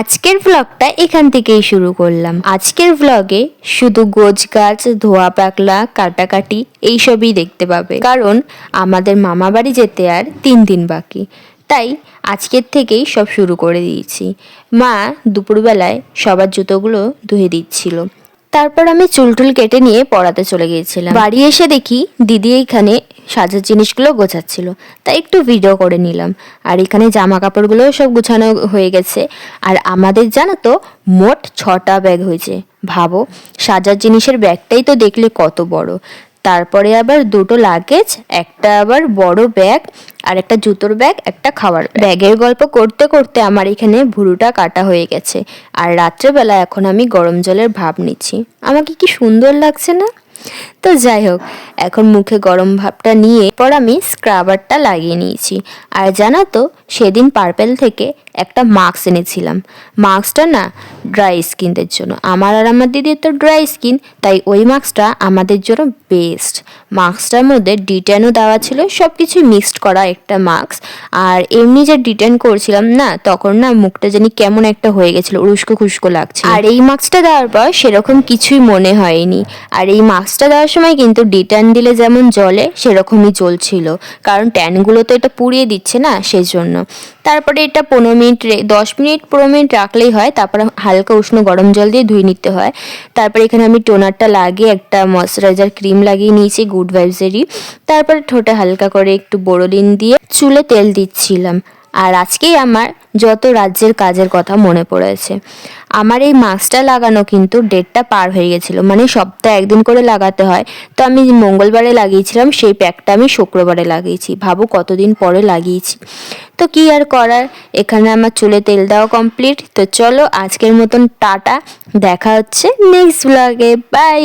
আজকের ব্লগটা এখান থেকেই শুরু করলাম। আজকের ব্লগে শুধু গোজ গাছ, ধোয়া পাকলা, কাটাকাটি এইসবই দেখতে পাবে। কারণ আমাদের মামা বাড়ি যেতে আর তিন দিন বাকি। তাই আজকের থেকেই সব শুরু করে দিয়েছি। মা দুপুরবেলায় সবার জুতোগুলো ধুয়ে দিচ্ছিল। তারপর আমি চুল টুল কেটে নিয়ে পড়াতে চলে গিয়েছিলাম। বাড়ি এসে দেখি দিদি এইখানে সাজার জিনিসগুলো গোছাচ্ছিল, তাই একটু ভিডিও করে নিলাম। আর এখানে জামা কাপড়গুলোও সব গুছানো হয়ে গেছে। আর আমাদের জানো তো, মোট ছটা ব্যাগ হয়েছে। ভাবো সাজার জিনিসের ব্যাগটাই তো দেখলে কত বড়। তারপরে আবার দুটো লাগেজ একটা আবার বড় ব্যাগ আর একটা জুতোর ব্যাগ, একটা খাওয়ার ব্যাগের গল্প করতে করতে আমার এখানে ভুরুটা কাটা হয়ে গেছে। আর রাত্রেবেলা এখন আমি গরম জলের ভাব নিচ্ছি। আমাকে কি সুন্দর লাগছে না? তো যাই হোক এখন মুখে গরম ভাবটা নিয়ে পর আমি স্ক্রাবারটা লাগিয়ে নিয়েছি। আর জানো তো, সেদিন পার্পেল থেকে একটা মাস্ক এনেছিলাম। মাস্কটা না ড্রাই স্কিনদের জন্য। আমার আর আমার দিদির তো ড্রাই স্কিন, তাই ওই মাস্কটা আমাদের জন্য বেস্ট। মাস্কটার মধ্যে ডিটেনও দেওয়া ছিল সব কিছু মিক্সড করা একটা মাস্ক। আর এমনি যে ডিটেন করছিলাম না, তখন না মুখটা জানি কেমন একটা হয়ে গেছিল উস্কো খুস্কো লাগছে আর এই মাস্কটা দেওয়ার পর সেরকম কিছুই মনে হয়নি। আর এই মাস্কটা দেওয়ার সময় কিন্তু ডিটেন দিলে যেমন জলে, সেরকমই জ্বলছিল। কারণ ট্যানগুলো তো এটা পুড়িয়ে দিচ্ছে না সেজন্য। তারপরে এটা পনেরো মিনিট দশ মিনিট পনেরো মিনিট রাখলেই হয়, তারপরে হালকা উষ্ণ গরম জল দিয়ে ধুয়ে নিতে হয়। তারপরে এখানে আমি টোনারটা লাগিয়ে একটা ময়শ্চারাইজার ক্রিম লাগিয়ে নিয়েছি, গুড ভাইবসেরই তারপরে ঠোঁটে হালকা করে একটু বোরোলিন দিয়ে চুলে তেল দিচ্ছিলাম। আর আজকেই আমার যত রাজ্যের কাজের কথা মনে পড়েছে। আমার এই মাস্কটা লাগানো কিন্তু ডেটটা পার হয়ে গেছিল মানে সপ্তাহে একদিন করে লাগাতে হয়। তো আমি মঙ্গলবারে লাগিয়েছিলাম, সেই প্যাকটা আমি শুক্রবারে লাগিয়েছি। ভাবো কতদিন পরে লাগিয়েছি। তো কি আর করার, এখানে আমার চুলে তেল দেওয়া কমপ্লিট তো চলো আজকের মতন টাটা, দেখা হচ্ছে নেক্সট ব্লগে বাই